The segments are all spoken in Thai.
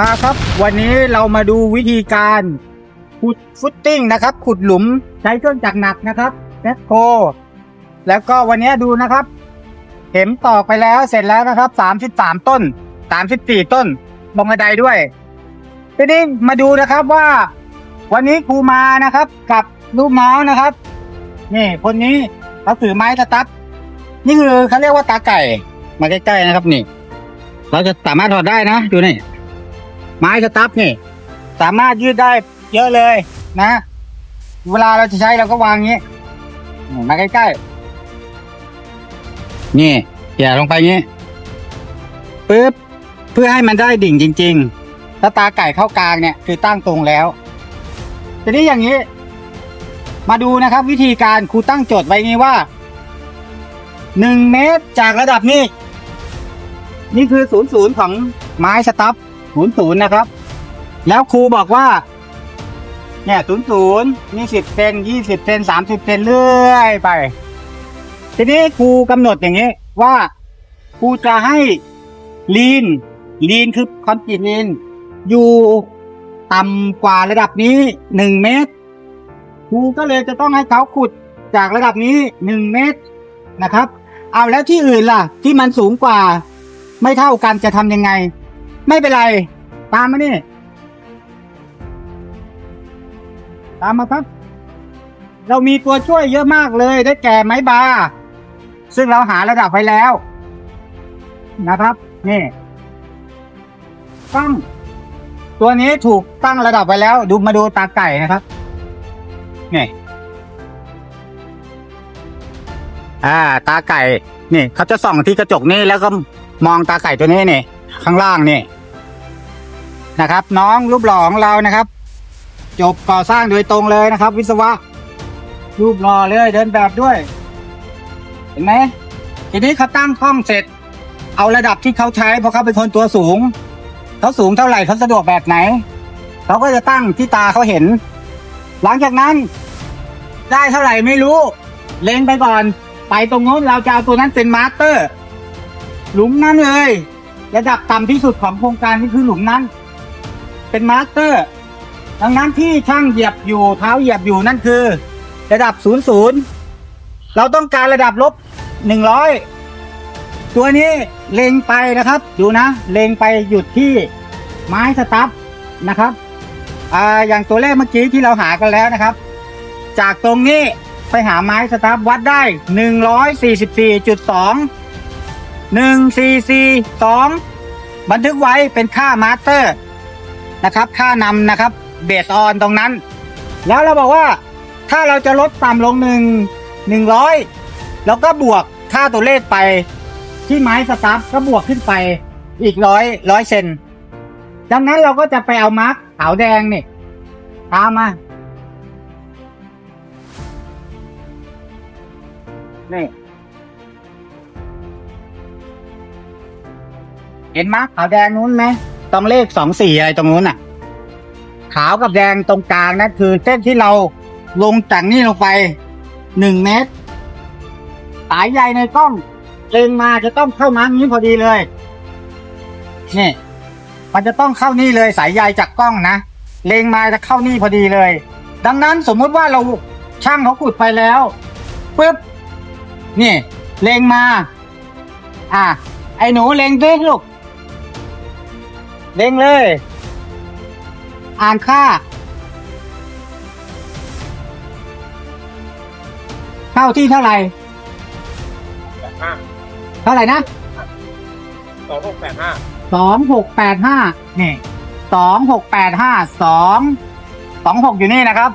มาครับ วันนี้เรามาดูวิธีการขุดฟุตติ้งนะครับ ขุดหลุมใช้เครื่องจักรหนักนะครับแมคโคแล้วก็วันนี้ดูนะครับ เข็มตอกไปแล้วเสร็จแล้วนะครับสามสิบสามต้นสามสิบสี่ต้นลงกระไดด้วยทีนี้มาดูนะครับว่า วันนี้ครูมานะครับ กับลูกน้องนะครับนี่คนนี้เขาถือไม้สตั๊ดนี่คือเขาเรียกว่าตาไก่ มาใกล้ๆนะครับนี่ เราจะสามารถถอดได้นะดูนี่ ไม้สตั๊บนี่สามารถยืดได้เยอะเลยนะ เวลาเราจะใช้เราก็วางอย่างนี้มาใกล้ๆ นี่เขี่ยลงไปงนี้ปึ๊บเพื่อให้มันได้ดิ่งจริงๆถ้าตาไก่เข้ากลางเนี่ยคือตั้งตรงแล้วทีนี้อย่างนี้ มาดูนะครับ วิธีการครูตั้งโจทย์ไว้งี้ว่าหนึ่งเมตรจากระดับนี้ นี่คือศูนย์ศูนย์ของไม้สตั๊บ ศูนย์ศูนย์นะครับ แล้วครูบอกว่า เนี่ยศูนย์ศูนย์นี่สิบเซนยี่สิบเซนสามสิบเซนเรื่อยไป ทีนี้ครูกำหนดอย่างนี้ ว่าครูจะให้ลีนลีนคือคอนกรีตลีนอยู่ต่ำกว่าระดับนี้หนึ่งเมตรครูก็เลยจะต้องให้เขาขุดจากระดับนี้หนึ่งเมตรนะครับ เอาแล้วที่อื่นล่ะ ที่มันสูงกว่า ไม่เท่ากันจะทำยังไง ไม่เป็นไร ตามมานี่ ตามมาครับ เรามีตัวช่วยเยอะมากเลย ได้แก่ไม้บา ซึ่งเราหาระดับไว้แล้ว นะครับ นี่ตั้ง ตัวนี้ถูกตั้งระดับไว้แล้ว ดูมาดูตาไก่นะครับ นี่ อ่า ตาไก่ นี่เขาจะส่องที่กระจกนี่แล้วก็มองตาไก่ตัวนี้นี่ ข้างล่างนี่นะครับ น้องรูปหล่อของเรานะครับ จบก่อสร้างโดยตรงเลยนะครับ วิศวะ รูปหล่อเลยเดินแบบด้วย เห็นไหมทีนี้เขาตั้งห้องเสร็จ เอาระดับที่เขาใช้เพราะเขาเป็นคนตัวสูงเขาสูงเท่าไหร่เขาสะดวกแบบไหนเขาก็จะตั้งที่ตาเขาเห็น หลังจากนั้น ได้เท่าไหร่ไม่รู้ เล็งไปก่อน ไปตรงโน้นเราจะเอาตัวนั้นเป็นมาสเตอร์ หลุมนั้นเลย ระดับต่ำที่สุดของโครงการนี่คือหลุมนั้น เป็นมาสเตอร์ ดังนั้นที่ช่างเหยียบอยู่เท้าเหยียบอยู่นั่นคือ ระดับศูนย์ศูนย์เราต้องการระดับลบหนึ่งร้อยตัวนี้เล็งไปนะครับ ดูนะ เล็งไปหยุดที่ไม้สตั๊บนะครับอ่าอย่างตัวเลขเมื่อกี้ที่เราหากันแล้วนะครับ จากตรงนี้ไปหาไม้สตั๊บวัดได้หนึ่งร้อยสี่สิบสี่จุดสอง หนึ่งสี่สี่สองบันทึกไว้เป็นค่ามาสเตอร์นะครับ ค่านำนะครับเบสออนตรงนั้น แล้วเราบอกว่าถ้าเราจะลดต่ำลงหนึ่งหนึ่งร้อยเราก็บวกค่าตัวเลขไป ที่ไม้สตาร์ก็บวกขึ้นไปอีกร้อยร้อยเซนดังนั้นเราก็จะไปเอามาร์กขาวแดงนี่ตามมานี่ เห็นมาร์กขาวแดงนู้นไหมตรงเลขสองสี่อะไรตรงนู้นอะ ขาวกับแดงตรงกลางนั่นคือ เส้นที่เราลงจากนี่ลงไปหนึ่งเมตร สายใยในกล้องเล็งมาจะต้องเข้ามานี้พอดีเลยนี่มันจะต้องเข้านี่เลยสายใยจากกล้องนะเล็งมาจะเข้านี่พอดีเลย ดังนั้นสมมุติว่าเราช่างเขาขุดไปแล้วปึ๊บนี่ เลงมา อะ ไอ้หนูเลงด้วยลูก เล็งเลย อ่านค่า เข้าที่เท่าไหร่ห้าเท่าไหร่นะสองหกแปดห้าสองหกแปดห้านี่สองหกแปดห้าสองสองหกอยู่นี่นะครับ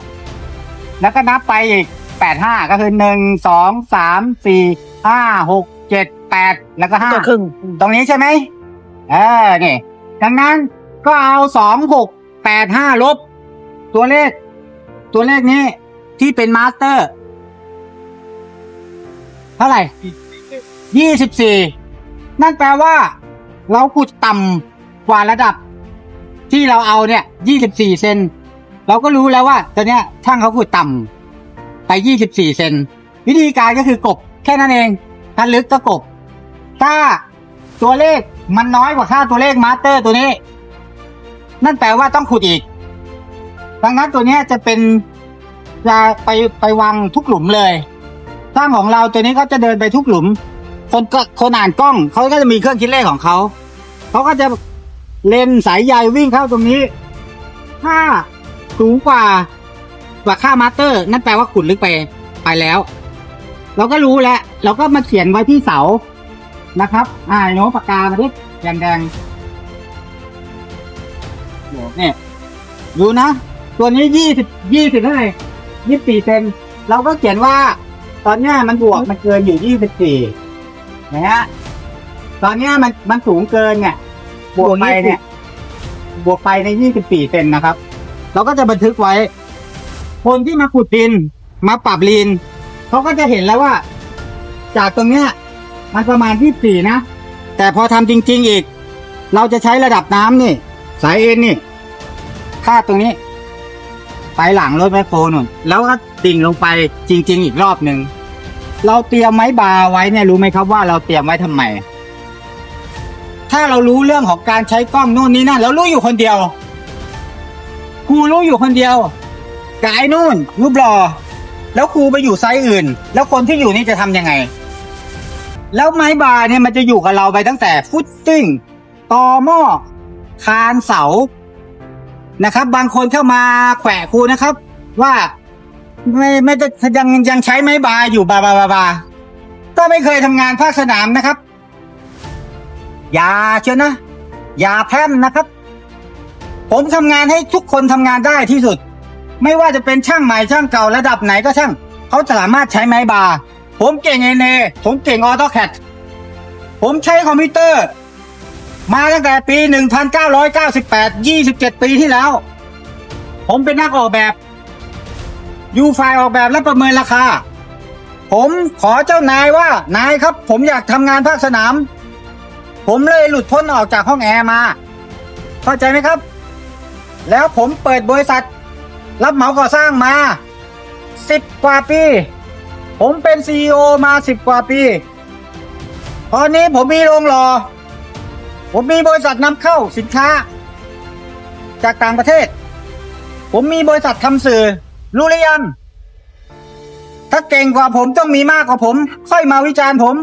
แล้วก็นับไปอีกแปดห้าก็คือหนึ่งสองสามสี่ห้าหกเจ็ดแปดแล้วก็ห้าตัวครึ่ง ตรงนี้ใช่ไหมเออ นี่ ดังนั้นก็เอาสองหกแปดห้าลบ ตัวเลข ตัวเลขนี้ที่เป็นมาสเตอร์ เท่าไหร่ยี่สิบสี่นั่นแปลว่า เราขุดต่ำกว่าระดับ ที่เราเอาเนี่ยยี่สิบสี่เซนเราก็รู้แล้วว่าตัวเนี้ยช่างเขาขุดต่ำไปยี่สิบสี่เซนวิธีการก็คือกบ แค่นั้นเองถ้าลึกก็กบ ถ้าตัวเลข มันน้อยกว่าค่าตัวเลขมาสเตอร์ตัวนี้ นั่นแปลว่าต้องขุดอีก ดังนั้นตัวนี้จะเป็นจะไปไปวางทุกหลุมเลยช่างของเราตัวนี้ก็จะเดินไปทุกหลุม คนก็คนอ่านกล้องเขาก็จะมีเครื่องคิดเลขของเขาเขาก็จะเลนสายใยวิ่งเข้าตรงนี้ ถ้าสูงกว่ากว่าค่ามาสเตอร์ นั่นแปลว่าขุดลึกไปไปแล้ว เราก็รู้แล้ว เราก็มาเขียนไว้ที่เสา นะครับอ่าโน้ตปากกามาดิแดงแดงๆเนี่ยดูนะ ตัวนี้ยี่สิบยี่สิบเท่าไหร่ยี่สิบสี่เซนเราก็เขียนว่า ตอนเนี้ยมันบวกมันเกินอยู่ยี่สิบสี่นะฮะตอนเนี้ยมันมันสูงเกินเนี่ย บวกไปเนี่ย บวกไปในยี่สิบสี่เซนนะครับ เราก็จะบันทึกไว้ คนที่มาขุดดินมาปรับลีนเขาก็จะเห็นแล้วว่า จากตรงเนี้ย มันประมาณยี่สี่นะ แต่พอทำจริง ๆ อีก เราจะใช้ระดับน้ำนี่ สายเอ็นนี่คาดตรงนี้ ไปหลังรถแมคโครนุ่น แล้วก็ดิ่งลงไปจริง ๆ อีกรอบหนึ่ง เราเตรียมไม้บาไว้เนี่ยรู้ไหมครับว่าเราเตรียมไว้ทำไม ถ้าเรารู้เรื่องของการใช้กล้องนู่นนี่นั่นเรารู้อยู่คนเดียวครูรู้อยู่คนเดียวกายนู่นรูปหล่อแล้วครูไปอยู่ไซต์อื่น แล้วคนที่อยู่นี่จะทำยังไง แล้วไม้บาเนี่ยมันจะอยู่กับเราไปตั้งแต่ฟุตติ้งตอหม้อคานเสานะครับ บางคนเข้ามาแขวะครูนะครับ ว่าไม่ไม่จะยังยังใช้ไม้บาอยู่บาบาบาบาก็ไม่เคยทำงานภาคสนามนะครับ อย่าเชียวนะ อย่าแพร่มนะครับ ผมทำงานให้ทุกคนทำงานได้ที่สุด ไม่ว่าจะเป็นช่างใหม่ช่างเก่าระดับไหนก็ช่าง เขาสามารถใช้ไม้บา ผมเก่งเอเนผมเก่งออโตแคดผมใช้คอมพิวเตอร์ มาตั้งแต่ปี 1998 27 ปีที่แล้ว ผมเป็นนักออกแบบยูไฟล์ออกแบบและประเมินราคา ผมขอเจ้านายว่านายครับ ผมอยากทำงานภาคสนาม ผมเลยหลุดพ้นออกจากห้องแอร์มา เข้าใจไหมครับ แล้วผมเปิดบริษัท รับเหมาก่อสร้างมาสิบกว่าปี ผมเป็นซีอมาสิบกว่าปี ตอนนี้ผมมีโรงหล่อ ผมมีบริษัทนำเข้าสินค้า จากต่างประเทศ ผมมีบริษัททำสื่อ รู้หรือยัง ถ้าเก่งกว่าผมต้องมีมากกว่าผม ค่อยมาวิจารณ์ผม